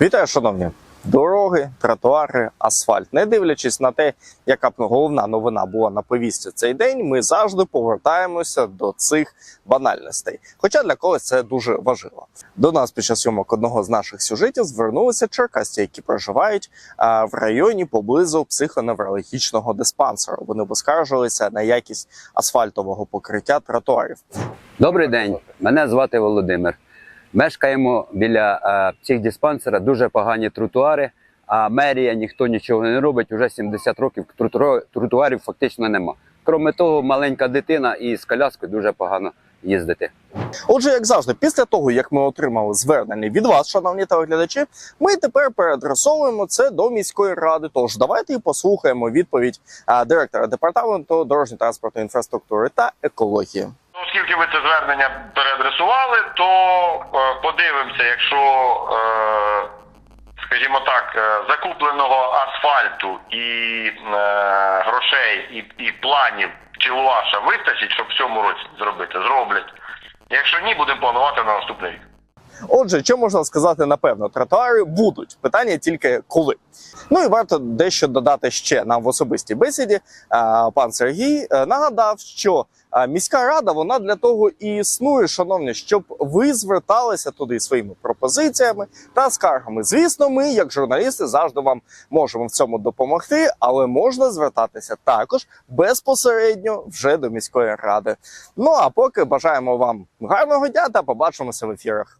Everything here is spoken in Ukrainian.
Вітаю, шановні! Дороги, тротуари, асфальт. Не дивлячись на те, яка б головна новина була на повісті цей день, ми завжди повертаємося до цих банальностей. Хоча для когось це дуже важливо. До нас під час зйомок одного з наших сюжетів звернулися черкасті, які проживають в районі поблизу психоневрологічного диспансеру. Вони поскаржилися на якість асфальтового покриття тротуарів. Добрий день, мене звати Володимир. Мешкаємо біля е, психдиспансера, дуже погані тротуари, а мерія ніхто нічого не робить. Уже 70 років тротуар- тротуарів фактично нема. Крім того, маленька дитина і з коляскою дуже погано їздити. Отже, як завжди, після того як ми отримали звернення від вас, шановні телеглядачі, ми тепер переадресовуємо це до міської ради. Тож давайте і послухаємо відповідь а, директора департаменту дорожньої транспортної інфраструктури та екології. Оскільки ви це звернення переадресували, то е, подивимося, якщо, е, скажімо так, е, закупленого асфальту і грошей, і, і планів чи луаша вистачить, щоб в цьому році зробити, зроблять. Якщо ні, будемо планувати на наступний рік. Отже, що можна сказати напевно, тротуари будуть питання тільки коли. Ну і варто дещо додати ще нам в особистій бесіді. Пан Сергій е, нагадав, що міська рада вона для того і існує, шановні, щоб ви зверталися туди своїми пропозиціями та скаргами. Звісно, ми, як журналісти, завжди вам можемо в цьому допомогти, але можна звертатися також безпосередньо вже до міської ради. Ну а поки бажаємо вам гарного дня та побачимося в ефірах.